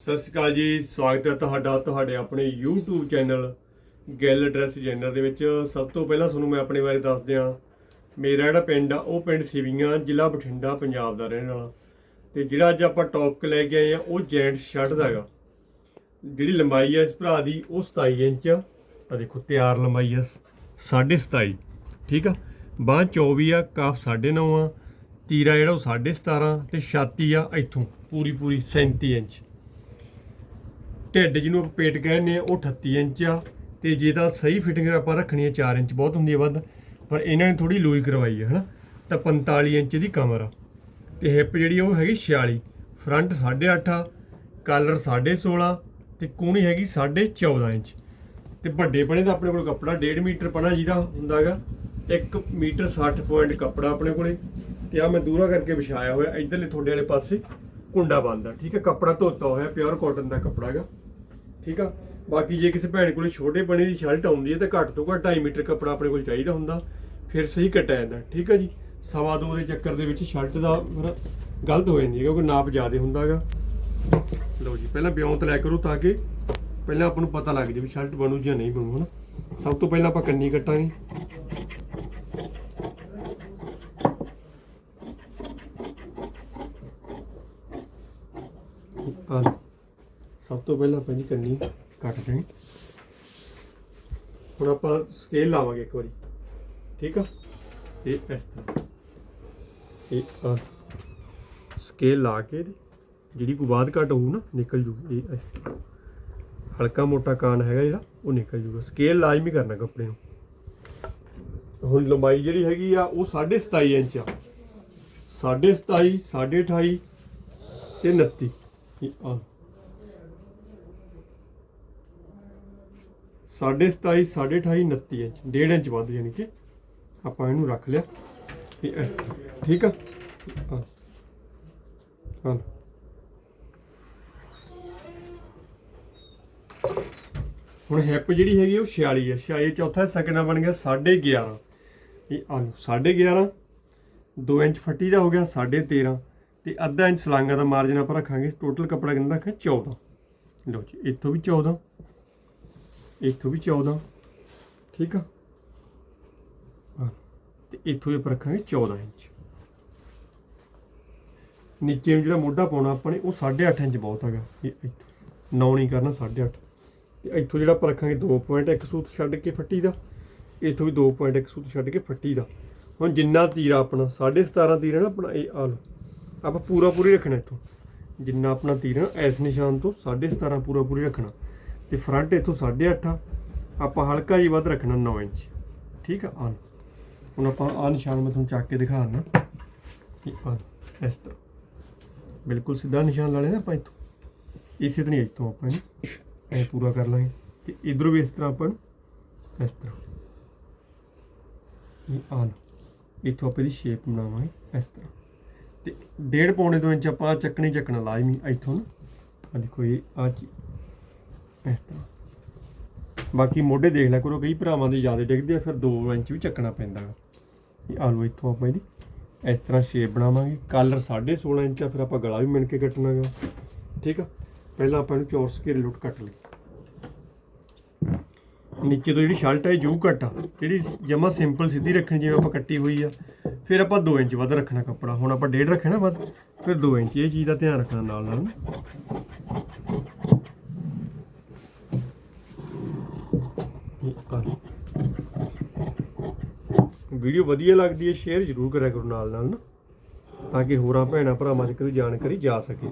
ਸਤਿ ਸ਼੍ਰੀ ਅਕਾਲ ਜੀ, ਸਵਾਗਤ ਹੈ ਤੁਹਾਡਾ, ਤੁਹਾਡੇ ਆਪਣੇ YouTube ਚੈਨਲ ਗੈਲ ਡਰੈਸ ਜੈਨਰ ਦੇ ਵਿੱਚ। ਸਭ ਤੋਂ ਪਹਿਲਾਂ ਤੁਹਾਨੂੰ ਮੈਂ ਆਪਣੇ ਬਾਰੇ ਦੱਸ ਦਿਆਂ ਮੇਰਾ ਜਿਹੜਾ ਪਿੰਡ ਆ, ਉਹ ਪਿੰਡ ਸਿਵੀਆਂ, ਜ਼ਿਲ੍ਹਾ ਬਠਿੰਡਾ, ਪੰਜਾਬ ਦਾ ਰਹਿਣ ਵਾਲਾ। ਤੇ ਜਿਹੜਾ ਅੱਜ ਆਪਾਂ ਟੌਪਿਕ ਲੈ ਕੇ ਆਏ ਆ ਉਹ ਜੈਂਟ ਸ਼ਰਟ ਦਾ ਹੈਗਾ। ਜਿਹੜੀ ਲੰਬਾਈ ਹੈ ਇਸ ਭਰਾ ਦੀ, ਉਹ 27 ਇੰਚ ਆ। ਆਹ ਦੇਖੋ, ਤਿਆਰ ਲੰਬਾਈ ਆ 27.5 ਠੀਕ ਆ? ਬਾਹ 24 ਆ, ਕਾਫ 9.5 ਆ, ਤੀਰਾ ਜਿਹੜਾ ਉਹ 17.5 ਤੇ ਛਾਤੀ ਆ, ਇੱਥੋਂ ਪੂਰੀ ਪੂਰੀ 37 ਇੰਚ। ਢਿੱਡ ਜਿਹਨੂੰ ਆਪਾਂ ਪੇਟ ਕਹਿੰਦੇ ਆ ਉਹ 38 ਇੰਚ ਆ ਤੇ ਜੇ ਤਾਂ ਸਹੀ ਫਿਟਿੰਗ ਆਪਾਂ ਰੱਖਣੀ ਹੈ 4 ਇੰਚ, ਬਹੁਤ ਹੁੰਦੀ ਹੈ ਵੱਧ, ਪਰ ਇਹਨਾਂ ਨੇ ਥੋੜੀ ਲੂਈ ਕਰਵਾਈ ਹੈ, ਹਨਾ? ਤਾਂ 45 ਇੰਚ ਦੀ ਕਮਰ ਆ। ਤੇ ਹਿੱਪ ਜਿਹੜੀ ਉਹ ਹੈਗੀ 46 ਫਰੰਟ 8.5 ਆ ਕਾਲਰ 16.5 ਤੇ ਕੂਣੀ ਹੈਗੀ 14.5 ਇੰਚ। ਤੇ ਵੱਡੇ ਪਣੇ ਦਾ ਆਪਣੇ ਕੋਲ ਕੱਪੜਾ 1.5 ਮੀਟਰ ਪਣਾ ਜਿਹਦਾ ਹੁੰਦਾਗਾ 1 ਮੀਟਰ 60 ਪੁਆਇੰਟ ਕੱਪੜਾ ਆਪਣੇ ਕੋਲੇ। ਤੇ ਆ ਮੈਂ ਦੂਰਾ ਕਰਕੇ ਵਿਛਾਇਆ ਹੋਇਆ, ਇਧਰਲੇ ਤੁਹਾਡੇ ਵਾਲੇ ਪਾਸੇ। ਕੁੰਡਾ ਬੰਦਾ ਠੀਕ ਹੈ? ਕੱਪੜਾ ਧੋਤਾ ਹੋਇਆ ਪਿਓਰ ਕਾਟਨ ਦਾ ਕੱਪੜਾ ਹੈਗਾ, ਠੀਕ ਆ? ਬਾਕੀ ਜੇ ਕਿਸੇ ਭੈਣ ਕੋਲ ਛੋਟੇ ਬਣੇ ਦੀ ਸ਼ਰਟ ਆਉਂਦੀ ਹੈ ਤਾਂ ਘੱਟ ਤੋਂ ਘੱਟ 2.5 ਮੀਟਰ ਕੱਪੜਾ ਆਪਣੇ ਕੋਲ ਚਾਹੀਦਾ ਹੁੰਦਾ, ਫਿਰ ਸਹੀ ਕੱਟਿਆ ਜਾਂਦਾ, ਠੀਕ ਆ ਜੀ? ਸਵਾ ਦੋ ਦੇ ਚੱਕਰ ਦੇ ਵਿੱਚ ਸ਼ਰਟ ਦਾ ਫਿਰ ਗਲਤ ਹੋ ਜਾਂਦੀ ਹੈ ਕਿਉਂਕਿ ਨਾਪ ਜ਼ਿਆਦਾ ਹੁੰਦਾਗਾ ਲਓ ਜੀ, ਪਹਿਲਾਂ ਬਿਉਂਤ ਲੈ ਕਰੋ ਤਾਂ ਕਿ ਪਹਿਲਾਂ ਆਪਾਂ ਨੂੰ ਪਤਾ ਲੱਗ ਜੇ ਵੀ ਸ਼ਰਟ ਬਣੂ ਜਾਂ ਨਹੀਂ ਬਣੂ, ਹਨਾ? ਸਭ ਤੋਂ ਪਹਿਲਾਂ ਆਪਾਂ ਕੰਨੀ ਕੱਟਾਂਗੇ। ਆਹ, ਸਭ ਤੋਂ ਪਹਿਲਾਂ ਆਪਾਂ ਜੀ ਕੰਨੀ ਕੱਟ ਦੇਣੀ। ਹੁਣ ਆਪਾਂ ਸਕੇਲ ਲਾਵਾਂਗੇ ਇੱਕ ਵਾਰੀ। ਠੀਕ ਆ? ਇਹ ਇਸ ਤਰ੍ਹਾਂ। ਇਹ, ਆਹ ਸਕੇਲ ਲਾ ਕੇ ਜਿਹੜੀ ਕੋਈ ਬਾਅਦ ਘਟ ਹੋਊ ਨਾ, ਨਿਕਲ ਜੂ। ਇਹ ਇਸ ਤਰ੍ਹਾਂ। ਹਲਕਾ ਮੋਟਾ ਕਾਨ ਹੈਗਾ ਜਿਹੜਾ, ਉਹ ਨਿਕਲ ਜੂਗਾ। ਸਕੇਲ ਲਾਜ਼ਮੀ ਕਰਨਾ ਕੱਪੜੇ ਨੂੰ। ਹੁਣ ਲੰਬਾਈ ਜਿਹੜੀ ਹੈਗੀ ਆ, ਉਹ 27.5 ਇੰਚ ਆ। 27.5 28.5 ਤੇ 29 ਇਹ ਸਾਢੇ 27 ਸਾਢੇ 28 29 ਇੰਚ, ਡੇਢ ਇੰਚ ਵੱਧ ਜਾਣੀ ਕਿ ਆਪਾਂ ਇਹਨੂੰ ਰੱਖ ਲਿਆ। ਤੇ ਇਸ ਤਰ੍ਹਾਂ, ਠੀਕ ਆ? ਹਾਂ ਹੁਣ ਹਿੱਪ ਜਿਹੜੀ ਹੈਗੀ ਉਹ 46 ਹੈ 46 ਚੌਥਾ ਹਿੱਸਾ ਬਣ ਗਿਆ? 11.5 ਇਹ ਆ ਲਓ 11.5 2 ਇੰਚ ਫੱਟੀ ਦਾ ਹੋ ਗਿਆ 13.5 ਤੇ ਅੱਧਾ ਇੰਚ ਸਲਾਂਗਾ ਦਾ ਮਾਰਜਨ ਆਪਾਂ ਰੱਖਾਂਗੇ ਟੋਟਲ ਕੱਪੜਾ ਕਿੰਨਾ ਰੱਖਿਆ 14 ਲਓ ਜੀ ਇੱਥੋਂ ਵੀ 14 ਇੱਥੋਂ ਵੀ 14 ਠੀਕ ਆ? ਹਾਂ, ਤੇ ਇੱਥੋਂ ਵੀ ਆਪਾਂ ਰੱਖਾਂਗੇ 14 ਇੰਚ। ਨੀਚੇ ਨੂੰ ਜਿਹੜਾ ਮੋਢਾ ਪਾਉਣਾ ਆਪਾਂ ਨੇ ਉਹ 8.5 ਇੰਚ ਬਹੁਤ ਹੈਗਾ। ਇਹ ਇੱਥੋਂ 9 ਨਹੀਂ ਕਰਨਾ 8.5 ਤੇ ਇੱਥੋਂ ਜਿਹੜਾ ਆਪਾਂ ਰੱਖਾਂਗੇ 2.1 ਸੂਤ ਛੱਡ ਕੇ ਫੱਟੀ ਦਾ ਇੱਥੋਂ ਵੀ 2.1 ਸੂਤ ਛੱਡ ਕੇ ਫੱਟੀ ਦਾ। ਹੁਣ ਜਿੰਨਾ ਤੀਰਾ ਆਪਣਾ 17.5 ਤੀਰਾ ਨਾ ਆਪਣਾ ਇਹ ਆ ਲਓ। ਆਪਾਂ ਪੂਰਾ ਪੂਰੀ ਰੱਖਣਾ ਇੱਥੋਂ। ਜਿੰਨਾ ਆਪਣਾ ਤੀਰ ਨਾ, ਇਸ ਨਿਸ਼ਾਨ ਤੋਂ 17.5 ਪੂਰਾ ਪੂਰੀ ਰੱਖਣਾ। ਤੇ ਫਰੰਟ ਇੱਥੋਂ 8.5 ਆਪਾਂ ਹਲਕਾ ਜਿਹਾ ਵੱਧ ਰੱਖਣਾ 9 ਇੰਚ। ਠੀਕ ਆ? ਆ ਹੁਣ ਆਪਾਂ ਆ ਨਿਸ਼ਾਨ ਮੈਂ ਤੁਹਾਨੂੰ ਚੱਕ ਕੇ ਦਿਖਾਉਣਾ ਕਿ ਆ ਇਸ ਤਰ੍ਹਾਂ। ਬਿਲਕੁਲ ਸਿੱਧਾ ਨਿਸ਼ਾਨ ਲਾ ਲੈਣਾ ਆਪਾਂ ਇੱਥੋਂ। ਇਸੇ ਤਰ੍ਹਾਂ ਹੀ ਇੱਥੋਂ ਆਪਾਂ ਇਹਨੂੰ ਪੂਰਾ ਕਰ ਲਾਂਗੇ। ਤੇ ਇਧਰੋਂ ਵੀ ਇਸ ਤਰ੍ਹਾਂ ਆਪਾਂ ਇਸ ਤਰ੍ਹਾਂ। ਇਹ ਆ ਇੱਥੋਂ ਆਪਾਂ ਇਹਦੀ ਸ਼ੇਪ ਬਣਾਵਾਂਗੇ ਇਸ ਤਰ੍ਹਾਂ। ਤੇ ਡੇਢ ਪੌਣੇ ਦੋ ਇੰਚ ਆਪਾਂ ਆਹ ਚੱਕਣੀ ਚੱਕਣਾ ਲਾਜ਼ਮੀ ਇੱਥੋਂ ਨਾ। ਆ ਦੇਖੋ ਇਹ ਆ ਚੀਜ਼ ਇਸ ਤਰ੍ਹਾਂ। ਬਾਕੀ ਮੋਢੇ ਦੇਖ ਲਿਆ ਕਰੋ, ਕਈ ਭਰਾਵਾਂ ਦੇ ਜ਼ਿਆਦਾ ਡਿੱਗਦੇ ਆ, ਫਿਰ 2 ਇੰਚ ਵੀ ਚੱਕਣਾ ਪੈਂਦਾ ਗਾ। ਇਹ ਆਲੂ ਇੱਥੋਂ ਆਪਾਂ ਇਹਦੀ, ਇਸ ਤਰ੍ਹਾਂ ਸ਼ੇਪ ਬਣਾਵਾਂਗੇ। ਕਲਰ 16.5 ਇੰਚ ਆ, ਫਿਰ ਆਪਾਂ ਗਲਾ ਵੀ ਮਿਣ ਕੇ ਕੱਟਣਾ ਗਾ। ਠੀਕ ਆ? ਪਹਿਲਾਂ ਆਪਾਂ ਇਹਨੂੰ ਚੌਰਸ ਘੇਰੇ ਲੁੱਟ ਕੱਟ ਲਈ ਨੀਚੇ ਤੋਂ ਜਿਹੜੀ ਸ਼ਰਟ ਹੈ ਜੂ ਕੱਟ ਆ। ਜਿਹੜੀ ਜਮਾ ਸਿੰਪਲ ਸਿੱਧੀ ਰੱਖਣੀ, ਜਿਵੇਂ ਆਪਾਂ ਕੱਟੀ ਹੋਈ ਆ। ਫਿਰ ਆਪਾਂ 2 ਇੰਚ ਵੱਧ ਰੱਖਣਾ ਕੱਪੜਾ। ਹੁਣ ਆਪਾਂ 1.5 ਰੱਖਿਆ ਨਾ ਵੱਧ, ਫਿਰ 2 ਇੰਚ। ਇਹ ਚੀਜ਼ ਦਾ ਧਿਆਨ ਰੱਖਣਾ ਨਾਲ ਨਾਲ। ਵੀਡੀਓ ਵਧੀਆ ਲੱਗਦੀ ਹੈ, ਸ਼ੇਅਰ ਜ਼ਰੂਰ ਕਰਿਆ ਕਰੋ ਨਾਲ ਨਾਲ ਨਾ, ਤਾਂ ਕਿ ਹੋਰਾਂ ਭੈਣਾਂ ਭਰਾਵਾਂ ਤੱਕ ਵੀ ਜਾਣਕਾਰੀ ਜਾ ਸਕੇ।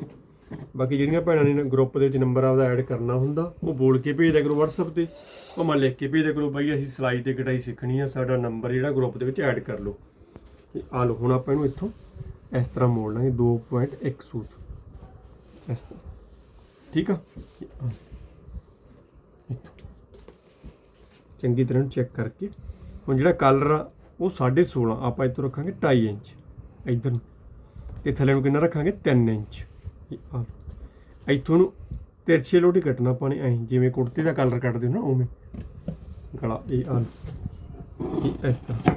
ਬਾਕੀ ਜਿਹੜੀਆਂ ਭੈਣਾਂ ਨੇ ਗਰੁੱਪ ਦੇ ਵਿੱਚ ਨੰਬਰ ਆਪਦਾ ਐਡ ਕਰਨਾ ਹੁੰਦਾ, ਉਹ ਬੋਲ ਕੇ ਭੇਜ ਦਿਆ ਕਰੋ WhatsApp ਤੇ। ਉਹ ਮੈਂ ਲਿਖ ਕੇ ਭੇਜ ਦਿਆ ਕਰੋ, ਬਾਈ ਅਸੀਂ ਸਿਲਾਈ ਤੇ ਕਟਾਈ ਸਿੱਖਣੀ ਆ, ਸਾਡਾ ਨੰਬਰ ਜਿਹੜਾ ਗਰੁੱਪ ਦੇ ਵਿੱਚ ਐਡ ਕਰ ਲਓ। ਤੇ ਆ ਲਓ, ਹੁਣ ਆਪਾਂ ਇਹਨੂੰ ਇੱਥੋਂ ਇਸ ਤਰ੍ਹਾਂ ਮੋੜ ਲਾਂਗੇ 2.1 ਸੂਤ। ਇਸ ਤਰ੍ਹਾਂ। ਠੀਕ ਆ? ਚੰਗੀ ਤਰ੍ਹਾਂ ਚੈੱਕ ਕਰਕੇ। ਹੁਣ ਜਿਹੜਾ ਕਲਰ ਆ, ਉਹ 16.5 ਆਪਾਂ ਇੱਥੋਂ ਰੱਖਾਂਗੇ 2.5 ਇੰਚ। ਇੱਧਰ ਨੂੰ। ਤੇ ਥੱਲੇ ਨੂੰ ਕਿੰਨਾ ਰੱਖਾਂਗੇ? 3 ਇੰਚ। ਆ ਇੱਥੋਂ ਨੂੰ ਤਿਰਛੇ ਲੋਟੀ ਕੱਟਣਾ ਆਪਾਂ ਨੇ ਐਂ, ਜਿਵੇਂ ਕੁੜਤੇ ਦਾ ਕਲਰ ਕੱਟਦੇ ਹੋ ਨਾ, ਉਵੇਂ। ਗਲਾ, ਇਹ ਆ ਇਸ ਤਰ੍ਹਾਂ।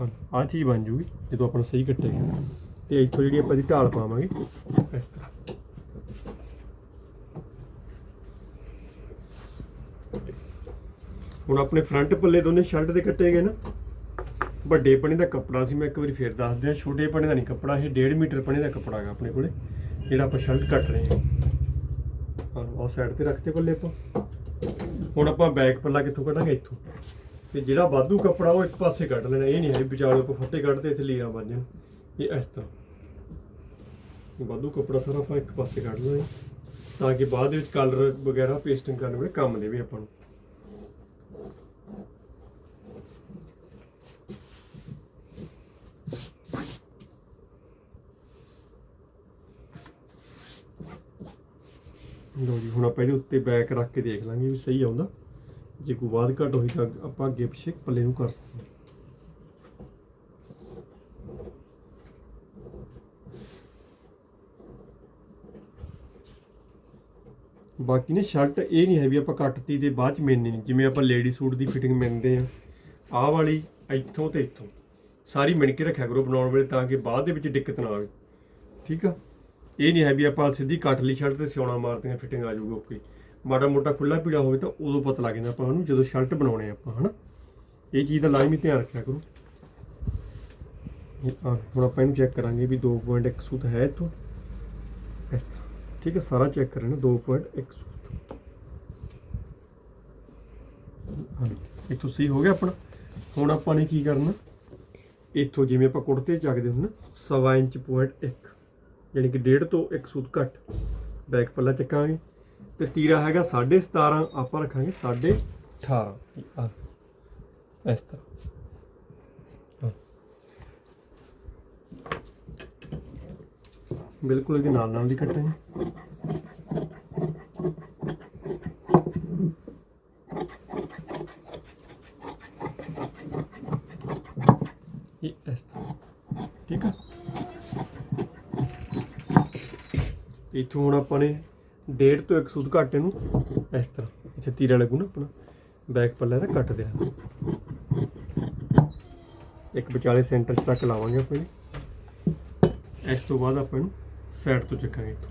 ਹਾਂ ਆਹ ਚੀਜ਼ ਬਣ ਜੂਗੀ, ਜਦੋਂ ਆਪਾਂ ਨੂੰ ਸਹੀ ਕੱਟੇਗੀ ਤੇ ਇੱਥੋਂ ਜਿਹੜੀ ਆਪਾਂ ਦੀ ਢਾਲ ਪਾਵਾਂਗੇ, ਇਸ ਤਰ੍ਹਾਂ। ਹੁਣ ਆਪਣੇ ਫਰੰਟ ਪੱਲੇ ਦੋਨੇ ਸ਼ਰਟ ਦੇ ਕੱਟੇ ਗਏ ਨਾ। ਵੱਡੇ ਪਣੇ ਦਾ ਕੱਪੜਾ ਸੀ, ਮੈਂ ਇੱਕ ਵਾਰੀ ਫੇਰ ਦੱਸ ਦਿਆਂ ਛੋਟੇ ਪਣੇ ਦਾ ਨਹੀਂ ਕੱਪੜਾ, ਇਹ 1.5 ਮੀਟਰ ਪਣੇ ਦਾ ਕੱਪੜਾ ਹੈਗਾ ਆਪਣੇ ਕੋਲੇ, ਜਿਹੜਾ ਆਪਾਂ ਸ਼ਰਟ ਕੱਟ ਰਹੇ ਹਾਂ। ਹਾਂ ਉਹ ਸਾਈਡ ਤੇ ਰੱਖਦੇ ਪੱਲੇ ਆਪਾਂ। ਹੁਣ ਆਪਾਂ ਬੈਕ ਪੱਲਾ ਕਿੱਥੋਂ ਕੱਢਾਂਗੇ? ਇੱਥੋਂ। ਤੇ ਜਿਹੜਾ ਵਾਧੂ ਕੱਪੜਾ ਉਹ ਇੱਕ ਪਾਸੇ ਕੱਢ ਲੈਣਾ, ਇਹ ਨਹੀਂ ਹੈ ਵੀ ਵਿਚਾਲੇ ਆਪਾਂ ਫੱਟੇ ਕੱਢਦੇ ਇੱਥੇ ਲੀਰਾਂ ਬਣ ਜਾਣ। ਇਹ ਇਸ ਤਰ੍ਹਾਂ। ਇਹ ਵਾਧੂ ਕੱਪੜਾ ਸਾਰਾ ਆਪਾਂ ਇੱਕ ਪਾਸੇ ਕੱਢ ਲਾਂਗੇ ਤਾਂ ਕਿ ਬਾਅਦ ਵਿੱਚ ਕਲਰ ਵਗੈਰਾ ਪੇਸਟਿੰਗ ਕਰਨ ਵੇਲੇ ਕੰਮ ਦੇਵੇ ਆਪਾਂ ਨੂੰ। ਲੋ ਜੀ, ਹੁਣ ਆਪਾਂ ਇਹਦੇ ਉੱਤੇ ਬੈਕ ਰੱਖ ਕੇ ਦੇਖ ਲਾਂਗੇ ਵੀ ਸਹੀ ਆਉਂਦਾ। ਜੇ ਕੋਈ ਬਾਅਦ ਘਟ ਹੋਈ ਤਾਂ ਆਪਾਂ ਅੱਗੇ ਪਿੱਛੇ ਪੱਲੇ ਨੂੰ ਕਰ ਸਕਦੇ ਹਾਂ। ਬਾਕੀ ਨੇ ਸ਼ਰਟ ਇਹ ਨਹੀਂ ਹੈ ਵੀ ਆਪਾਂ ਕੱਟਤੀ ਤੇ ਬਾਅਦ ਚ ਮਿਲਣੀ ਨਹੀਂ। ਜਿਵੇਂ ਆਪਾਂ ਲੇਡੀ ਸੂਟ ਦੀ ਫਿਟਿੰਗ ਮਿਲਦੇ ਆ। ਆਹ ਵਾਲੀ ਇੱਥੋਂ ਤੇ ਇੱਥੋਂ। ਸਾਰੀ ਮਿਣ ਕੇ ਰੱਖਿਆ ਕਰੋ ਬਣਾਉਣ ਵੇਲੇ ਤਾਂ ਕਿ ਬਾਅਦ ਦੇ ਵਿੱਚ ਦਿੱਕਤ ਨਾ ਆਵੇ। ਠੀਕ ਆ? ਇਹ ਨਹੀਂ ਹੈ ਵੀ ਆਪਾਂ ਸਿੱਧੀ ਕੱਟ ਲਈ ਸ਼ਰਟ ਤੇ ਸਿਉਣਾ ਮਾਰਦੇ ਆ ਫਿਟਿੰਗ ਆ ਜਾਊਗਾ ਓਕੇ ਮਾੜਾ ਮੋਟਾ ਖੁੱਲਾ ਪੀੜਾ ਹੋਵੇ ਤਾਂ ਉਦੋਂ ਪਤਾ ਲੱਗ ਜਾਂਦਾ ਆਪਾਂ ਨੂੰ ਜਦੋਂ ਸ਼ਰਟ ਬਣਾਉਣੇ ਆ ਆਪਾਂ, ਹਨਾ? ਇਹ ਚੀਜ਼ ਦਾ ਲਾਜ਼ਮੀ ਧਿਆਨ ਰੱਖਿਆ ਕਰੋ। ਇਹ ਹੁਣ ਆਪਾਂ ਇਹਨੂੰ ਚੈੱਕ ਕਰਾਂਗੇ ਵੀ 2.1 ਸੂਤ ਹੈ ਇੱਥੋਂ। ਇਸ ਤਰ੍ਹਾਂ, ਠੀਕ ਹੈ, ਸਾਰਾ ਚੈੱਕ ਕਰ ਲੈਣਾ 2.1 ਸੂਤ। ਹਾਂ, ਇੱਥੋਂ ਸਹੀ ਹੋ ਗਿਆ ਆਪਣਾ। ਹੁਣ ਆਪਾਂ ਨੇ ਕੀ ਕਰਨਾ? ਇੱਥੋਂ ਜਿਵੇਂ ਆਪਾਂ ਕੁੜਤੇ ਚੱਕਦੇ ਹੁੰਦੇ ਨਾ, ਸਵਾ ਇੰਚ ਪੁਆਇੰਟ 1 ਯਾਨੀ ਕਿ 1.5 ਤੋਂ 1 ਸੂਤ ਘੱਟ। ਬੈਕ ਪੱਲਾ ਚੱਕਾਂਗੇ। ਤੇ ਤੀਰਾ ਹੈਗਾ 17.5 ਆਪਾਂ ਰੱਖਾਂਗੇ 18.5 ਆ, ਇਸ ਤਰ੍ਹਾਂ। ਬਿਲਕੁਲ ਇਹਦੇ ਨਾਲ ਨਾਲ ਦੀ ਕੱਟਾਂਗੇ ਇਹ ਇਸ ਤਰ੍ਹਾਂ। ਠੀਕ ਆ? ਤੇ ਇੱਥੋਂ ਹੁਣ ਆਪਾਂ ਨੇ ਡੇਢ ਤੋਂ ਇੱਕ ਸੂਤ ਘੱਟ ਇਹਨੂੰ ਇਸ ਤਰ੍ਹਾਂ, ਇੱਥੇ ਤੀਰਾ ਲੱਗੂ ਨਾ ਆਪਣਾ, ਬੈਕ ਪੱਲਾ ਦਾ ਕੱਟ ਦੇਣਾ ਇੱਕ ਵਿਚਾਲੇ ਸੈਂਟਰ 'ਚ ਤੱਕ ਲਾਵਾਂਗੇ ਆਪਾਂ ਇਹ ਇਸ ਤੋਂ ਬਾਅਦ ਆਪਾਂ ਇਹਨੂੰ ਸਾਈਡ ਤੋਂ ਚੱਕਾਂਗੇ ਇੱਥੋਂ।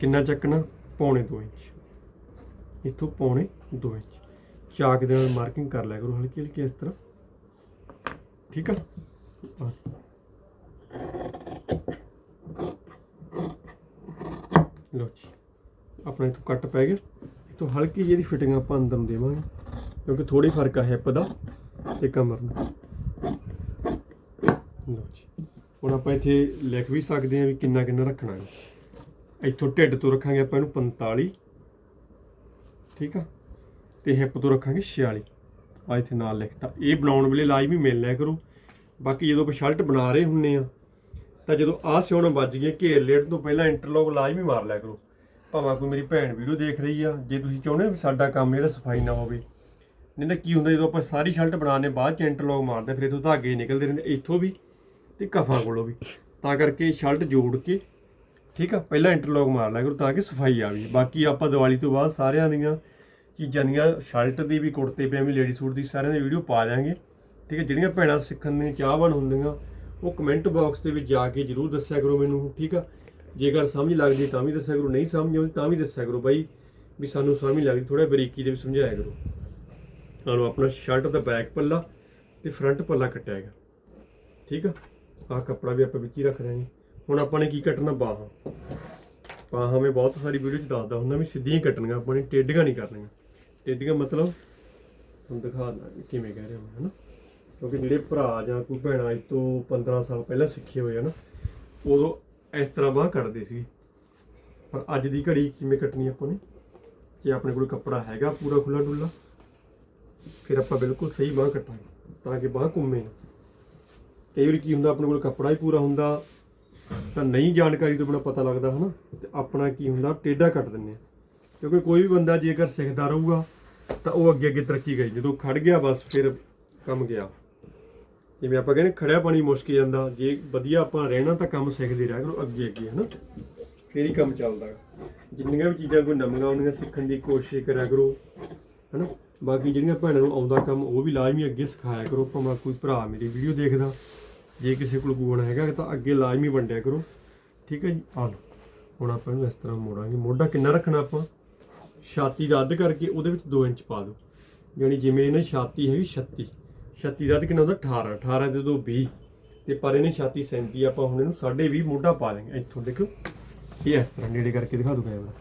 ਕਿੰਨਾ ਚੱਕਣਾ? ਪੌਣੇ 2 ਇੰਚ। ਇੱਥੋਂ ਪੌਣੇ 2 ਇੰਚ। ਚਾਕ ਦੇ ਨਾਲ ਮਾਰਕਿੰਗ ਕਰ ਲਿਆ ਕਰੋ ਹਲਕੀ ਹਲਕੀ ਇਸ ਤਰ੍ਹਾਂ। ਠੀਕ ਆ? ਲੋ ਜੀ, ਆਪਣੇ ਤੋਂ ਕੱਟ ਪੈ ਗਿਆ ਇਤੋਂ ਹਲਕੀ ਜਿਹੀ ਫਿਟਿੰਗ ਆਪਾਂ ਅੰਦਰ ਨੂੰ ਦੇਵਾਂਗੇ, ਕਿਉਂਕਿ ਥੋੜੀ ਫ਼ਰਕ ਆ ਹਿੱਪ ਦਾ ਤੇ ਕਮਰ ਦਾ। ਲਓ ਜੀ, ਹੁਣ ਆਪਾਂ ਇੱਥੇ ਲਿਖ ਵੀ ਸਕਦੇ ਹਾਂ ਵੀ ਕਿੰਨਾ ਕਿੰਨਾ ਰੱਖਣਾ ਹੈ। ਇੱਥੋਂ ਢਿੱਡ ਤੋਂ ਰੱਖਾਂਗੇ ਆਪਾਂ ਇਹਨੂੰ 45 ਠੀਕ ਆ? ਤੇ ਹਿੱਪ ਤੋਂ ਰੱਖਾਂਗੇ 46 ਆ ਇੱਥੇ ਨਾਲ ਲਿਖਤਾ। ਇਹ ਬਣਾਉਣ ਵੇਲੇ ਲਾਜ਼ਮੀ ਮਿਲ ਲਿਆ ਕਰੋ। ਬਾਕੀ ਜਦੋਂ ਆਪਾਂ ਸ਼ਰਟ ਬਣਾ ਰਹੇ ਹੁੰਨੇ ਆ ਤਾਂ ਜਦੋਂ ਆਹ ਸਿਉਣ ਵੱਜ ਗਏ ਘੇਰ ਲੇਟ ਤੋਂ ਪਹਿਲਾਂ ਇੰਟਰਲੌਕ ਲਾਜ਼ਮੀ ਮਾਰ ਲਿਆ ਕਰੋ। ਭਾਵੇਂ ਕੋਈ ਮੇਰੀ ਭੈਣ ਵੀਡੀਓ ਦੇਖ ਰਹੀ ਆ, ਜੇ ਤੁਸੀਂ ਚਾਹੁੰਦੇ ਹੋ ਵੀ ਸਾਡਾ ਕੰਮ ਜਿਹੜਾ ਸਫ਼ਾਈ ਨਾ ਹੋਵੇ। ਨਹੀਂ ਤਾਂ ਕੀ ਹੁੰਦਾ ਜਦੋਂ ਆਪਾਂ ਸਾਰੀ ਸ਼ਰਟ ਬਣਾਉਂਦੇ ਬਾਅਦ ਚ ਇੰਟਰਲੌਕ ਮਾਰਦੇ ਫਿਰ ਇਥੋਂ ਧਾਗੇ ਨਿਕਲਦੇ ਰਹਿੰਦੇ, ਇੱਥੋਂ ਵੀ ਤੇ ਕਫਾਂ ਕੋਲੋਂ ਵੀ। ਤਾਂ ਕਰਕੇ ਸ਼ਰਟ ਜੋੜ ਕੇ, ਠੀਕ ਆ, ਪਹਿਲਾਂ ਇੰਟਰਲੌਕ ਮਾਰ ਲਿਆ ਕਰੋ ਤਾਂ ਕਿ ਸਫ਼ਾਈ ਆਵੇ ਬਾਕੀ ਆਪਾਂ ਦੀਵਾਲੀ ਤੋਂ ਬਾਅਦ ਸਾਰਿਆਂ ਦੀਆਂ ਚੀਜ਼ਾਂ ਦੀਆਂ ਸ਼ਰਟ ਦੀ ਵੀ ਕੁੜਤੇ ਪਜਾਮੇ ਲੇਡੀ ਸੂਟ ਦੀ ਸਾਰਿਆਂ ਦੀ ਵੀਡੀਓ ਪਾ ਦਾਂਗੇ ਠੀਕ ਹੈ ਜਿਹੜੀਆਂ ਭੈਣਾਂ ਸਿੱਖਣ ਦੀਆਂ ਚਾਹਵਾਨ ਹੁੰਦੀਆਂ ਉਹ ਕਮੈਂਟ ਬਾਕਸ ਦੇ ਵਿੱਚ ਜਾ ਕੇ ਜਰੂਰ ਦੱਸਿਆ ਕਰੋ ਮੈਨੂੰ, ਠੀਕ ਆ? ਜੇਕਰ ਸਮਝ ਲੱਗਦੀ ਤਾਂ ਵੀ ਦੱਸਿਆ ਕਰੋ, ਨਹੀਂ ਸਮਝ ਆਉਂਦੀ ਤਾਂ ਵੀ ਦੱਸਿਆ ਕਰੋ ਬਾਈ, ਵੀ ਸਾਨੂੰ ਸਮਝ ਲੱਗਦੀ ਥੋੜਾ ਬਰੀਕੀ ਦੇ ਵੀ ਸਮਝਾਇਆ ਕਰੋ। ਸਾਨੂੰ ਆਪਣਾ ਸ਼ਰਟ ਦਾ ਬੈਕ ਪੱਲਾ ਤੇ ਫਰੰਟ ਪੱਲਾ ਕੱਟਿਆ ਗਿਆ, ਠੀਕ ਆ? ਆਹ ਕੱਪੜਾ ਵੀ ਆਪਾਂ ਵਿੱਚ ਹੀ ਰੱਖ ਦਾਂਗੇ ਹੁਣ ਆਪਾਂ ਨੇ ਕੀ ਕੱਟਣਾ? ਬਾਹਾਂ। ਬਾਹਾਂ ਮੈਂ ਬਹੁਤ ਸਾਰੀ ਵੀਡੀਓ 'ਚ ਦੱਸਦਾ ਹੁੰਦਾ ਵੀ ਸਿੱਧੀਆਂ ਹੀ ਕੱਟਣੀਆਂ, ਆਪਾਂ ਨੇ ਟੇਢੀਆਂ ਨਹੀਂ ਕਰਨੀਆਂ। ਟੇਢੀਆਂ ਮਤਲਬ, ਤੁਹਾਨੂੰ ਦਿਖਾ ਦਾਂ ਕਿਵੇਂ ਕਹਿ ਰਿਹਾ ਮੈਂ ਹਨਾ? ਕਿਉਂਕਿ ਜਿਹੜੇ ਭਰਾ ਜਾਂ ਕੋਈ ਭੈਣਾਂ ਅੱਜ ਤੋਂ 15 ਸਾਲ ਪਹਿਲਾਂ ਸਿੱਖੇ ਹੋਏ ਹਨ ਉਦੋਂ ਇਸ ਤਰ੍ਹਾਂ ਬਾਹ ਕੱਟਦੇ ਸੀ। ਪਰ ਅੱਜ ਦੀ ਘੜੀ ਕਿਵੇਂ ਕੱਟਣੀ ਆਪਾਂ ਨੇ? ਜੇ ਆਪਣੇ ਕੋਲ ਕੱਪੜਾ ਹੈਗਾ ਪੂਰਾ ਖੁੱਲਾ ਡੁੱਲਾ ਫਿਰ ਆਪਾਂ ਬਿਲਕੁਲ ਸਹੀ ਬਾਹ ਕੱਟਾਂਗੇ, ਤਾਂ ਕਿ ਬਾਹ ਘੁੰਮੇ। ਨਾ ਕਈ ਵਾਰੀ ਕੀ ਹੁੰਦਾ, ਆਪਣੇ ਕੋਲ ਕੱਪੜਾ ਹੀ ਪੂਰਾ ਹੁੰਦਾ, ਤਾਂ ਨਹੀਂ ਜਾਣਕਾਰੀ ਤੋਂ ਬਿਨਾ ਪਤਾ ਲੱਗਦਾ, ਹਨਾ? ਤੇ ਆਪਣਾ ਕੀ ਹੁੰਦਾ, ਟੇਢਾ ਕੱਟ ਦਿੰਨੇ ਆ। ਕਿਉਂਕਿ ਕੋਈ ਵੀ ਬੰਦਾ ਜੇਕਰ ਸਿੱਖਦਾ ਰਹੂਗਾ, ਤਾਂ ਉਹ ਅੱਗੇ ਅੱਗੇ ਤਰੱਕੀ ਕਰੀ। ਜਦੋਂ ਖੜ ਗਿਆ, ਬਸ ਫਿਰ ਕੰਮ ਗਿਆ। ਜਿਵੇਂ ਆਪਾਂ ਕਹਿੰਦੇ ਖੜਿਆ ਪਾਣੀ ਮੁਸ਼ਕ ਜਾਂਦਾ, ਜੇ ਵਧੀਆ ਆਪਾਂ ਰਹਿਣਾ ਤਾਂ ਕੰਮ ਸਿੱਖਦੇ ਰਹਿ, ਕਰੋ ਅੱਗੇ ਅੱਗੇ, ਹਨਾ? ਫੇਰ ਹੀ ਕੰਮ ਚੱਲਦਾ। ਜਿੰਨੀਆਂ ਵੀ ਚੀਜ਼ਾਂ ਕੋਈ ਨਵੀਆਂ ਆਉਣੀਆਂ ਸਿੱਖਣ ਦੀ ਕੋਸ਼ਿਸ਼ ਕਰਿਆ ਕਰੋ, ਹਨਾ? ਬਾਕੀ ਜਿਹੜੀਆਂ ਭੈਣਾਂ ਨੂੰ ਆਉਂਦਾ ਕੰਮ, ਉਹ ਵੀ ਲਾਜ਼ਮੀ ਅੱਗੇ ਸਿਖਾਇਆ ਕਰੋ। ਭਾਵੇਂ ਕੋਈ ਭਰਾ ਮੇਰੀ ਵੀਡੀਓ ਦੇਖਦਾ, ਜੇ ਕਿਸੇ ਕੋਲ ਗੁਣ ਹੈਗਾ, ਤਾਂ ਅੱਗੇ ਲਾਜ਼ਮੀ ਵੰਡਿਆ ਕਰੋ। ਠੀਕ ਹੈ ਜੀ? ਆ ਲਓ। ਹੁਣ ਆਪਾਂ ਇਹਨੂੰ ਇਸ ਤਰ੍ਹਾਂ ਮੋੜਾਂਗੇ। ਮੋਢਾ ਕਿੰਨਾ ਰੱਖਣਾ ਆਪਾਂ? ਛਾਤੀ ਦਾ ਅੱਧ ਕਰਕੇ ਉਹਦੇ ਵਿੱਚ 2 ਇੰਚ ਪਾ ਦਿਓ। ਯਾਨੀ ਜਿਵੇਂ ਇਹਨੇ ਛਾਤੀ ਹੈਗੀ 36 36 ਦਾ ਅੱਧ ਕਿੰਨਾ ਹੁੰਦਾ? 18 18 ਦੇ ਦੋ 20 ਤੇ ਪਰ ਇਹਨੇ ਛਾਤੀ 37 ਆਪਾਂ ਹੁਣ ਇਹਨੂੰ 20.5 ਮੋਢਾ ਪਾ ਲਾਂਗੇ। ਇੱਥੋਂ ਦੇਖੋ। ਇਹ ਇਸ ਤਰ੍ਹਾਂ ਨੇੜੇ ਕਰਕੇ ਦਿਖਾ ਦੂੰ ਕੈਮਰਾ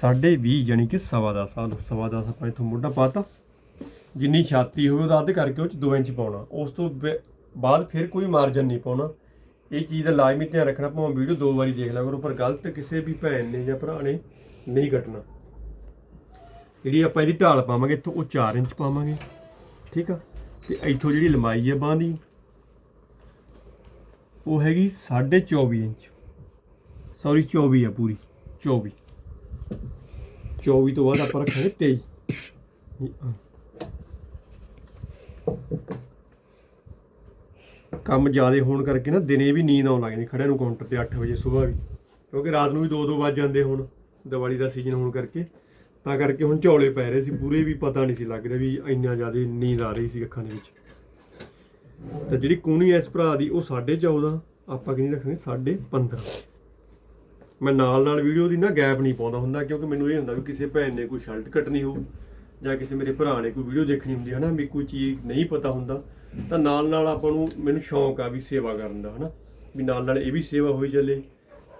ਸਾਢੇ 20 ਯਾਨੀ ਕਿ ਸਵਾ ਦਾ ਸਾਲ ਸਵਾ ਦਾ ਆਪਾਂ ਇੱਥੋਂ ਮੋਢਾ ਪਾਤਾ। ਜਿੰਨੀ ਛਾਤੀ ਹੋਵੇ ਉਹਦਾ ਅੱਧ ਕਰਕੇ ਉਹ ਚ 2 ਇੰਚ ਪਾਉਣਾ। ਉਸ ਤੋਂ ਬੇ- ਬਾਅਦ ਫਿਰ ਕੋਈ ਮਾਰਜਨ ਨਹੀਂ ਪਾਉਣਾ। ਇਹ ਚੀਜ਼ ਦਾ ਲਾਜ਼ਮੀ ਧਿਆਨ ਰੱਖਣਾ। ਭਾਵੇਂ ਵੀਡੀਓ ਦੋ ਵਾਰੀ ਦੇਖ ਲਿਆ ਕਰੋ, ਪਰ ਗਲਤ ਕਿਸੇ ਵੀ ਭੈਣ ਨੇ ਜਾਂ ਭਰਾ ਨੇ ਨਹੀਂ ਕੱਟਣਾ। ਜਿਹੜੀ ਆਪਾਂ ਇਹਦੀ ਢਾਲ ਪਾਵਾਂਗੇ, ਇੱਥੋਂ ਉਹ 4 ਇੰਚ ਪਾਵਾਂਗੇ। ਠੀਕ ਆ? ਤੇ ਇੱਥੋਂ ਜਿਹੜੀ ਲੰਬਾਈ ਹੈ ਬਾਂਹ ਦੀ, ਉਹ ਹੈਗੀ 24 ਇੰਚ। ਸੌਰੀ 24 ਆ ਪੂਰੀ 24 24 ਤੋਂ ਬਾਅਦ ਆਪਾਂ ਰੱਖਾਂਗੇ 23 ਕੰਮ ਜ਼ਿਆਦਾ ਹੋਣ ਕਰਕੇ ਨਾ ਦਿਨੇ ਵੀ ਨੀਂਦ ਆਉਣ ਲੱਗ ਜਾਂਦੀ, ਖੜਿਆਂ ਨੂੰ ਕਾਊਂਟਰ ਤੇ 8 ਵਜੇ ਸਵੇਰ ਵੀ। ਕਿਉਂਕਿ ਰਾਤ ਨੂੰ ਵੀ 2-2 ਵੱਜ ਜਾਂਦੇ ਹੁਣ, ਦੀਵਾਲੀ ਦਾ ਸੀਜ਼ਨ ਹੋਣ ਕਰਕੇ। ਤਾਂ ਕਰਕੇ ਹੁਣ ਝੋਲੇ ਪੈ ਰਹੇ ਸੀ, ਪੂਰੇ ਵੀ ਪਤਾ ਨਹੀਂ ਸੀ ਲੱਗ ਰਿਹਾ ਵੀ ਇੰਨਾ ਜ਼ਿਆਦਾ ਨੀਂਦ ਆ ਰਹੀ ਸੀ ਅੱਖਾਂ ਦੇ ਵਿੱਚ। ਤਾਂ ਜਿਹੜੀ ਕੂਣੀ ਐ ਇਸ ਭਰਾ ਦੀ, ਉਹ 14.5 ਆਪਾਂ ਕਿੰਨੀ ਰੱਖਾਂਗੇ 15.5 ਮੈਂ ਨਾਲ ਨਾਲ ਵੀਡੀਓ ਦੀ ਨਾ ਗੈਪ ਨਹੀਂ ਪਾਉਂਦਾ ਹੁੰਦਾ, ਕਿਉਂਕਿ ਮੈਨੂੰ ਇਹ ਹੁੰਦਾ ਵੀ ਕਿਸੇ ਭੈਣ ਨੇ ਕੋਈ ਸ਼ਰਟ ਕੱਟਣੀ ਹੋ ਜਾਂ ਕਿਸੇ ਮੇਰੇ ਭਰਾ ਨੇ ਕੋਈ ਵੀਡੀਓ ਦੇਖਣੀ ਹੁੰਦੀ ਹੈ ਨਾ, ਵੀ ਕੋਈ ਚੀਜ਼ ਨਹੀਂ ਪਤਾ ਹੁੰਦਾ, ਤਾਂ ਨਾਲ ਨਾਲ ਆਪਾਂ ਨੂੰ ਮੈਨੂੰ ਸ਼ੌਂਕ ਆ ਵੀ ਸੇਵਾ ਕਰਨ ਦਾ, ਹਨਾ? ਵੀ ਨਾਲ ਨਾਲ ਇਹ ਵੀ ਸੇਵਾ ਹੋਈ ਚੱਲੇ।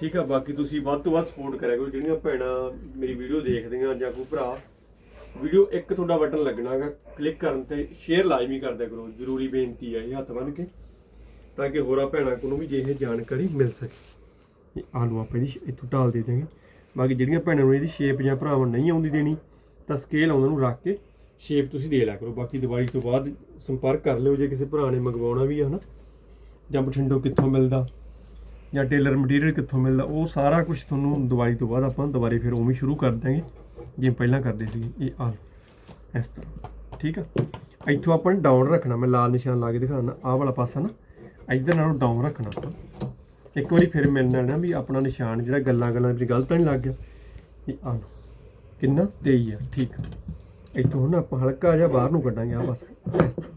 ਠੀਕ ਆ, ਬਾਕੀ ਤੁਸੀਂ ਵੱਧ ਤੋਂ ਵੱਧ ਸਪੋਰਟ ਕਰਿਆ ਕਰੋ ਜਿਹੜੀਆਂ ਭੈਣਾਂ ਮੇਰੀ ਵੀਡੀਓ ਦੇਖਦੀਆਂ ਜਾਂ ਕੋਈ ਭਰਾ। ਵੀਡੀਓ ਇੱਕ ਤੁਹਾਡਾ ਬਟਨ ਲੱਗਣਾਗਾ ਕਲਿੱਕ ਕਰਨ ਤੇ ਸ਼ੇਅਰ ਲਾਜ਼ਮੀ ਕਰ ਕਰੋ। ਜ਼ਰੂਰੀ ਬੇਨਤੀ ਹੈ ਇਹ ਹੱਥ ਬੰਨ ਕੇ, ਤਾਂ ਕਿ ਹੋਰਾਂ ਭੈਣਾਂ ਕੋਲੋਂ ਵੀ ਜੇ ਇਹ ਜਾਣਕਾਰੀ ਮਿਲ ਸਕੇ। ਇਹ ਆਲੂ ਆਪਾਂ ਇਹਦੀ ਇੱਥੋਂ ਢਾਲ ਦੇ ਦਾਂਗੇ ਬਾਕੀ ਜਿਹੜੀਆਂ ਭੈਣਾਂ ਨੂੰ ਇਹਦੀ ਸ਼ੇਪ ਜਾਂ ਭਰਾਵਾਂ ਨੂੰ ਨਹੀਂ ਆਉਂਦੀ ਦੇਣੀ, ਤਾਂ ਸਕੇਲ ਉਹਨਾਂ ਨੂੰ ਰੱਖ ਕੇ ਸ਼ੇਪ ਤੁਸੀਂ ਦੇ ਲਿਆ ਕਰੋ। ਬਾਕੀ ਦੀਵਾਲੀ ਤੋਂ ਬਾਅਦ ਸੰਪਰਕ ਕਰ ਲਿਓ, ਜੇ ਕਿਸੇ ਭਰਾ ਨੇ ਮੰਗਵਾਉਣਾ ਵੀ ਹੈ ਹਨਾ। ਜਾਂ ਬਠਿੰਡੋ ਕਿੱਥੋਂ ਮਿਲਦਾ। ਜਾਂ ਟੇਲਰ ਮਟੀਰੀਅਲ ਕਿੱਥੋਂ ਮਿਲਦਾ, ਉਹ ਸਾਰਾ ਕੁਝ ਤੁਹਾਨੂੰ ਦੀਵਾਲੀ ਤੋਂ ਬਾਅਦ ਆਪਾਂ ਦੁਬਾਰੇ ਫਿਰ ਉਵੇਂ ਸ਼ੁਰੂ ਕਰ ਦਾਂਗੇ ਜਿਵੇਂ ਪਹਿਲਾਂ ਕਰਦੇ ਸੀ, ਇਹ ਆ ਇਸ ਤਰ੍ਹਾਂ, ਠੀਕ ਆ? ਇੱਥੋਂ ਆਪਾਂ ਨੇ ਡਾਊਨ ਰੱਖਣਾ, ਮੈਂ ਲਾਲ ਨਿਸ਼ਾਨ ਲਾ ਕੇ ਦਿਖਾਉਣਾ, ਆਹ ਵਾਲਾ ਪਾਸਾ ਨਾ, ਇੱਧਰ ਨਾਲੋਂ ਡਾਊਨ ਰੱਖਣਾ ਆਪਾਂ। ਇੱਕ ਵਾਰੀ ਫਿਰ ਮਿਲਣਾ ਨਾ ਵੀ ਆਪਣਾ ਨਿਸ਼ਾਨ, ਜਿਹੜਾ ਗੱਲਾਂ ਗੱਲਾਂ ਵਿੱਚ ਗਲਤ ਨਹੀਂ ਲੱਗ ਗਿਆ। ਇਹ ਆ ਕਿੰਨਾ 23 ਆ, ਠੀਕ ਆ। ਇੱਥੋਂ ਹੁਣ ਆਪਾਂ ਹਲਕਾ ਜਿਹਾ ਬਾਹਰ ਨੂੰ ਕੱਢਾਂਗੇ ਆ ਬਸ ਇਸ ਤਰ੍ਹਾਂ।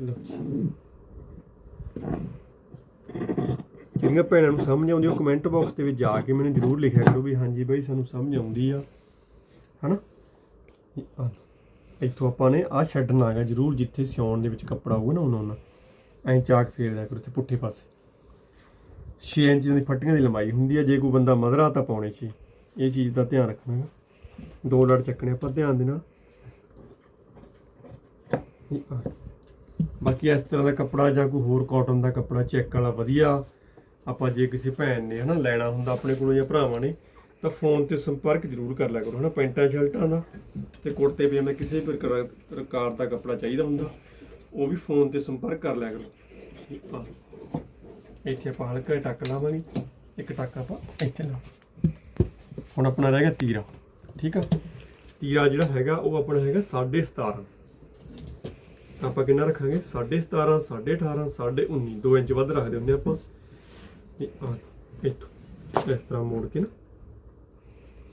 ਲਓ ਜੀ। ਜਿਹੜੀਆਂ ਭੈਣਾਂ ਨੂੰ ਸਮਝ ਆਉਂਦੀ ਉਹ ਕਮੈਂਟ ਬਾਕਸ ਦੇ ਵਿੱਚ ਜਾ ਕੇ ਮੈਨੂੰ ਜਰੂਰ ਲਿਖਿਆ ਕਰੋ ਵੀ ਹਾਂਜੀ ਬਾਈ ਸਾਨੂੰ ਸਮਝ ਆਉਂਦੀ ਆ। ਹਨਾ? ਇੱਥੋਂ ਆਪਾਂ ਨੇ ਆ ਛੱਡਣਾ ਹੈਗਾ ਜਰੂਰ ਜਿੱਥੇ ਸਿਉਣ ਦੇ ਵਿੱਚ ਕੱਪੜਾ ਹੋਊਗਾ ਨਾ, ਉਹਨਾਂ ਉਹਨਾਂ ਐਂ ਚਾਕ ਫੇਰ ਲਿਆ ਕਰੋ ਇੱਥੇ ਪੁੱਠੇ ਪਾਸੇ। 6 ਇੰਚ ਦੀ ਫੱਟੀਆਂ ਦੀ ਲੰਬਾਈ ਹੁੰਦੀ ਹੈ ਜੇ ਕੋਈ ਬੰਦਾ ਮਧਰਾ ਤਾਂ ਪਾਉਣੇ ਸੀ ਇਹ ਚੀਜ਼ ਦਾ ਧਿਆਨ ਰੱਖਣਾ ਹੈ ਦੋ ਲੜ ਚੱਕਣੇ ਆਪਾਂ ਧਿਆਨ ਦੇ ਨਾਲ। ਬਾਕੀ ਇਸ ਤਰ੍ਹਾਂ ਦਾ ਕੱਪੜਾ ਜਾਂ ਕੋਈ ਹੋਰ ਕਾਟਨ ਦਾ ਕੱਪੜਾ ਚੈੱਕ ਵਾਲਾ ਵਧੀਆ। ਆਪਾਂ ਜੇ ਕਿਸੇ ਭੈਣ ਨੇ ਹਨਾ ਲੈਣਾ ਹੁੰਦਾ ਆਪਣੇ ਕੋਲੋਂ ਜਾਂ ਭਰਾਵਾਂ ਨੇ, ਤਾਂ ਫੋਨ ਤੇ ਸੰਪਰਕ ਜ਼ਰੂਰ ਕਰ ਲਿਆ ਕਰੋ ਹਨਾ, ਪੈਂਟਾਂ, ਸ਼ਰਟਾਂ ਦਾ ਤੇ ਕੁੜਤੇ, ਪਜਾਮੇ, ਕਿਸੇ ਵੀ ਪ੍ਰਕਾਰ ਦਾ ਕੱਪੜਾ ਚਾਹੀਦਾ ਹੁੰਦਾ, ਉਹ ਵੀ ਫੋਨ ਤੇ ਸੰਪਰਕ ਕਰ ਲਿਆ ਕਰੋ। ਇਹ ਆ। ਇੱਥੇ ਆਪਾਂ ਹਲਕਾ ਟੱਕ ਲਾਵਾਂਗੇ, ਇੱਕ ਟੱਕ ਆਪਾਂ ਇੱਥੇ ਲਾ ਹੁਣ ਆਪਣਾ ਰਹਿ ਗਿਆ ਤੀਰਾ, ਠੀਕ ਆ? ਤੀਰਾ ਜਿਹੜਾ ਹੈਗਾ, ਉਹ ਆਪਣਾ ਹੈਗਾ 17.5 ਆਪਾਂ ਕਿੰਨਾ ਰੱਖਾਂਗੇ? 17.5 18.5 19 2 ਇੰਚ ਵੱਧ ਰੱਖਦੇ ਹੁੰਦੇ ਆਪਾਂ। ਇਹ ਆ, ਇੱਥੋਂ, ਇਸ ਤਰ੍ਹਾਂ ਮੋੜ ਕੇ ਨਾ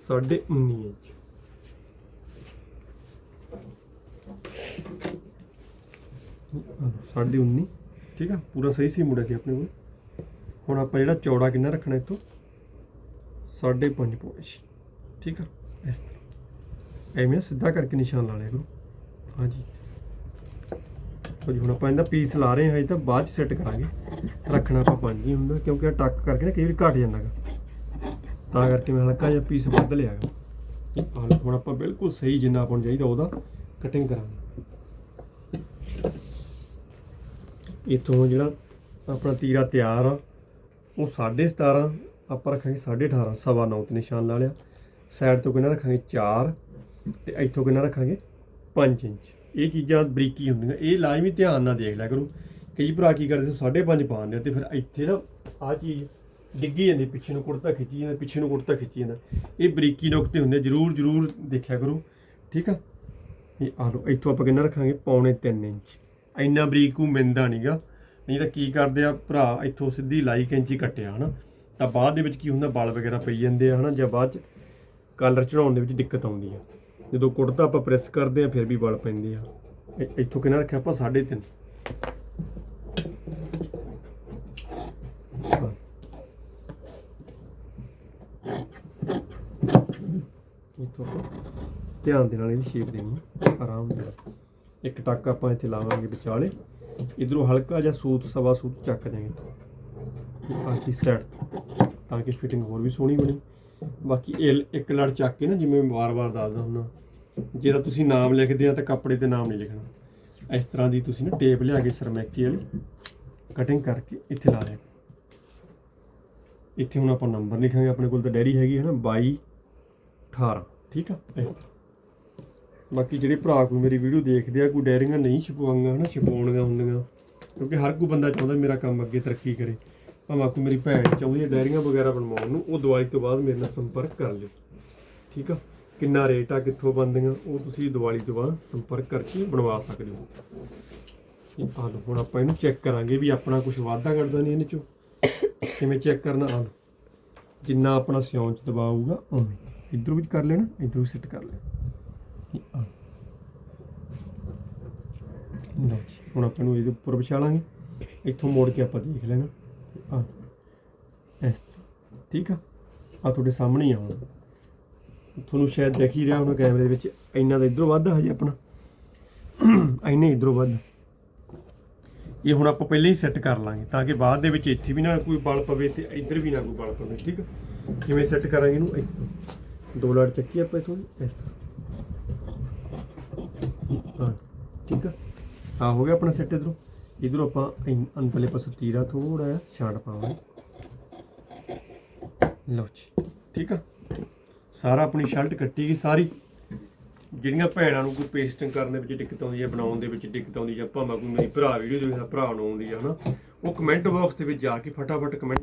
19.5 ਇੰਚ। ਸਾਢੇ 19 ਠੀਕ ਆ? ਪੂਰਾ ਸਹੀ ਸੀ ਮੁੜਿਆ ਸੀ ਆਪਣੇ ਕੋਲ। ਹੁਣ ਆਪਾਂ ਜਿਹੜਾ ਚੌੜਾ ਕਿੰਨਾ ਰੱਖਣਾ ਇਤੋਂ 5.5 ਪੌਂਚ ਠੀਕ ਆ? ਇਸ ਤਰ੍ਹਾਂ। ਐਵੇਂ ਸਿੱਧਾ ਕਰਕੇ ਨਿਸ਼ਾਨ ਲਾ ਲਿਆ ਕਰੋ। ਹਾਂਜੀ। ਜੀ ਹੁਣ ਆਪਾਂ ਇਹਦਾ ਪੀਸ ਲਾ ਰਹੇ ਹਾਂ ਹਜੇ ਤਾਂ ਬਾਅਦ ਚ ਸੈੱਟ ਕਰਾਂਗੇ। ਰੱਖਣਾ ਆਪਾਂ ਪੰਜ ਹੀ ਹੁੰਦਾ ਕਿਉਂਕਿ ਇਹ ਟੱਕ ਕਰਕੇ ਨਾ ਕਈ ਵਾਰੀ ਘਟ ਜਾਂਦਾਗਾ ਤਾਂ ਕਰਕੇ ਮੈਂ ਹਲਕਾ ਜਿਹਾ ਪੀਸ ਵੱਧ ਲਿਆਗਾ ਆਹ ਲਓ, ਹੁਣ ਆਪਾਂ ਬਿਲਕੁਲ ਸਹੀ ਜਿੰਨਾ ਆਪਾਂ ਨੂੰ ਚਾਹੀਦਾ ਉਹਦਾ ਕਟਿੰਗ ਕਰਾਂਗੇ। ਇਥੋਂ ਜਿਹੜਾ ਆਪਣਾ ਤੀਰਾ ਤਿਆਰ ਆ ਉਹ 17.5 ਆਪਾਂ ਰੱਖਾਂਗੇ 18.5 ਸਵਾ ਨੌ ਤੇ ਨਿਸ਼ਾਨ ਲਾ ਲਿਆ। ਸਾਈਡ ਤੋਂ ਕਿੰਨਾ ਰੱਖਾਂਗੇ 4 ਤੇ ਇੱਥੋਂ ਕਿੰਨਾ ਰੱਖਾਂਗੇ 5 ਇੰਚ। ਇਹ ਚੀਜ਼ਾਂ ਬਰੀਕੀ ਹੁੰਦੀਆਂ। ਇਹ ਲਾਜ਼ਮੀ ਧਿਆਨ ਨਾਲ ਦੇਖ ਲਿਆ ਕਰੋ। ਕਈ ਭਰਾ ਕੀ ਕਰਦੇ ਸੀ 5.5 ਪਾਉਂਦੇ ਆ ਤੇ ਫਿਰ ਇੱਥੇ ਨਾ ਆ ਚੀਜ਼ ਡਿੱਗੀ ਜਾਂਦੀ ਪਿੱਛੇ ਨੂੰ ਕੁੜਤਾ ਖਿੱਚੀ ਜਾਂਦਾ ਪਿੱਛੇ ਨੂੰ ਕੁੜਤਾ ਖਿੱਚੀ ਜਾਂਦਾ। ਇਹ ਬਰੀਕੀ ਨੁਕਤੇ ਹੁੰਦੇ ਆ, ਜਰੂਰ ਜਰੂਰ ਦੇਖਿਆ ਕਰੋ। ਠੀਕ ਆ? ਇਹ ਆ ਲਓ ਇੱਥੋਂ ਆਪਾਂ ਕਿੰਨਾ ਰੱਖਾਂਗੇ? ਪੌਣੇ 3 ਇੰਚ। ਇੰਨਾ ਬਰੀਕ ਨੂੰ ਮਿਲਦਾ ਨਹੀਂਗਾ ਨਹੀਂ ਤਾਂ ਕੀ ਕਰਦੇ ਆ ਭਰਾ ਇੱਥੋਂ ਸਿੱਧੀ ਲਾਈ ਕੈਂਚੀ ਕੱਟਿਆ ਹਨਾ? ਤਾਂ ਬਾਅਦ ਦੇ ਵਿੱਚ ਕੀ ਹੁੰਦਾ? ਬਲ ਵਗੈਰਾ ਪਈ ਜਾਂਦੇ ਆ ਹਨਾ? ਜਾਂ ਬਾਅਦ ਚ ਕਲਰ ਚੜਾਉਣ ਦੇ ਵਿੱਚ ਦਿੱਕਤ ਆਉਂਦੀ ਆ। ਜਦੋਂ ਕੁੜਤਾ ਆਪਾਂ ਪ੍ਰੈਸ ਕਰਦੇ ਆ ਫਿਰ ਵੀ ਵਲ ਪੈਂਦੀ ਆ। ਇੱਥੋਂ ਕਿੰਨਾ ਰੱਖਿਆ ਆਪਾਂ? 3.5 ਇੱਥੋਂ ਧਿਆਨ ਦੇ ਨਾਲ ਇਹਦੀ ਸ਼ੇਪ ਦੇਣੀ ਹੈ ਆਰਾਮ ਨਾਲ। ਇੱਕ ਟੱਕ ਆਪਾਂ ਇੱਥੇ ਲਾਵਾਂਗੇ ਵਿਚਾਲੇ। ਇਧਰੋਂ ਹਲਕਾ ਜਿਹਾ ਸੂਤ, ਸਵਾ ਸੂਤ ਚੱਕ ਦਿਆਂ ਤਾਂ ਕਿ ਸੈਟ ਤਾਂ ਕਿ ਫਿਟਿੰਗ ਹੋਰ ਵੀ ਸੋਹਣੀ ਬਣੇ। ਬਾਕੀ ਇਹ ਇੱਕ ਲੜ ਚੱਕ ਕੇ ਨਾ ਜਿਵੇਂ ਮੈਂ ਵਾਰ-ਵਾਰ ਦੱਸਦਾ ਹੁੰਦਾ, ਜਿਹੜਾ ਤੁਸੀਂ ਨਾਮ ਲਿਖਦੇ ਆ ਤਾਂ ਕੱਪੜੇ ਤੇ ਨਾਮ ਨਹੀਂ ਲਿਖਣਾ। ਇਸ ਤਰ੍ਹਾਂ ਦੀ ਤੁਸੀਂ ਨਾ ਟੇਪ ਲਿਆ ਕੇ ਸਰਮੈਕੀ ਵਾਲੀ ਕਟਿੰਗ ਕਰਕੇ ਇੱਥੇ ਲਾ ਲਿਆ ਇੱਥੇ ਹੁਣ ਆਪਾਂ ਨੰਬਰ ਲਿਖਾਂਗੇ, ਆਪਣੇ ਕੋਲ ਤਾਂ ਡੈਰੀ ਹੈਗੀ ਹੈ ਨਾ 22 18 ਠੀਕ ਆ? ਇਸ ਤਰ੍ਹਾਂ। ਬਾਕੀ ਜਿਹੜੇ ਭਰਾ ਕੋਈ ਮੇਰੀ ਵੀਡੀਓ ਦੇਖਦੇ ਆ, ਕੋਈ ਡੈਰੀਆਂ ਨਹੀਂ ਛਪਵਾਉਂਗਾ, ਹਨਾ, ਛਪਾਉਣੀਆਂ ਹੁੰਦੀਆਂ, ਕਿਉਂਕਿ ਹਰ ਕੋਈ ਬੰਦਾ ਚਾਹੁੰਦਾ ਮੇਰਾ ਕੰਮ ਅੱਗੇ ਤਰੱਕੀ ਕਰੇ। ਭਾਵੇਂ ਕੋਈ ਮੇਰੀ ਭੈਣ ਚਾਹੁੰਦੀ ਹੈ ਡਾਇਰੀਆਂ ਵਗੈਰਾ ਬਣਵਾਉਣ ਨੂੰ, ਉਹ ਦਿਵਾਲੀ ਤੋਂ ਬਾਅਦ ਮੇਰੇ ਨਾਲ ਸੰਪਰਕ ਕਰ ਲਿਓ। ਠੀਕ ਆ? ਕਿੰਨਾ ਰੇਟ ਆ, ਕਿੱਥੋਂ ਬਣਦੀਆਂ, ਉਹ ਤੁਸੀਂ ਦਿਵਾਲੀ ਤੋਂ ਬਾਅਦ ਸੰਪਰਕ ਕਰਕੇ ਬਣਵਾ ਸਕਦੇ ਹੋ। ਇਹ ਆ ਹੁਣ ਆਪਾਂ ਇਹਨੂੰ ਚੈੱਕ ਕਰਾਂਗੇ ਵੀ ਆਪਣਾ ਕੁਝ ਵਾਧਾ ਕਰਦਾ ਨਹੀਂ ਇਹਨੇ ਚੋਂ। ਕਿਵੇਂ ਚੈੱਕ ਕਰਨਾ? ਆ ਜਿੰਨਾ ਆਪਣਾ ਸਿਉਂ ਚ ਦਬਾਊਗਾ ਉਵੇਂ। ਇਧਰੋਂ ਵੀ ਕਰ ਲੈਣਾ, ਇਧਰੋਂ ਵੀ ਸੈੱਟ ਕਰ ਲੈਣਾ। ਲਓ। ਜੀ, ਹੁਣ ਆਪਾਂ ਨੂੰ ਇਹਦੇ ਉੱਪਰ ਵਿਛਾ ਲਾਂਗੇ ਇੱਥੋਂ ਮੋੜ ਕੇ ਆਪਾਂ ਦੇਖ ਲੈਣਾ। ਆ ਇਸ ਤਰ੍ਹਾਂ। ਠੀਕ ਆ? ਆ ਤੁਹਾਡੇ ਸਾਹਮਣੇ ਹੀ ਆ ਤੁਹਾਨੂੰ ਸ਼ਾਇਦ ਦਿਖ ਹੀ ਰਿਹਾ ਹੋਣਾ ਕੈਮਰੇ ਵਿੱਚ, ਇੰਨਾ ਤਾਂ ਇਧਰੋਂ ਵੱਧ ਹਜੇ ਆਪਣਾ। ਇੰਨੇ ਇਧਰੋਂ ਵੱਧ। ਇਹ ਹੁਣ ਆਪਾਂ ਪਹਿਲਾਂ ਹੀ ਸੈੱਟ ਕਰ ਲਾਂਗੇ, ਤਾਂ ਕਿ ਬਾਅਦ ਦੇ ਵਿੱਚ ਇੱਥੇ ਵੀ ਨਾ ਕੋਈ ਬਲ ਪਵੇ ਤੇ ਇੱਧਰ ਵੀ ਨਾ ਕੋਈ ਬਲ ਪਵੇ, ਠੀਕ ਆ? ਕਿਵੇਂ ਸੈੱਟ ਕਰਾਂਗੇ ਇਹਨੂੰ? ਇੱਥੋਂ ਦੋ ਲੜ ਚੱਕੀ ਆਪਾਂ ਇਥੋਂ ਇਸ ਤਰ੍ਹਾਂ। ਹਾਂ, ਠੀਕ ਆ? ਆ ਹੋ ਗਿਆ ਆਪਣਾ ਸੈੱਟ ਇਧਰੋਂ। ਇਧਰੋਂ ਆਪਾਂ ਇਨ- ਅੰਦਰਲੇ ਪਾਸੇ ਤੀਰਾ ਥੋੜਾ ਜਿਹਾ ਛਾਂਟ ਪਾਵਾਂਗੇ। ਲਓ ਜੀ, ਠੀਕ ਆ? ਸਾਰਾ ਆਪਣੀ ਸ਼ਰਟ ਕੱਟੀ ਗਈ ਸਾਰੀ। ਜਿਹੜੀਆਂ ਭੈਣਾਂ ਨੂੰ ਕੋਈ ਪੇਸਟਿੰਗ ਕਰਨ ਦੇ ਵਿੱਚ ਦਿੱਕਤ ਆਉਂਦੀ ਹੈ ਬਣਾਉਣ ਦੇ ਵਿੱਚ ਦਿੱਕਤ ਆਉਂਦੀ ਹੈ ਭਾਵੇਂ ਕੋਈ ਮੇਰੀ ਭਰਾ ਵੀਡੀਓ ਦੇਖਦਾ, ਭਰਾ ਨੂੰ ਆਉਂਦੀ ਹੈ ਹਨਾ? ਉਹ ਕਮੈਂਟ ਬਾਕਸ ਦੇ ਵਿੱਚ ਜਾ ਕੇ ਫਟਾਫਟ ਕਮੈਂਟ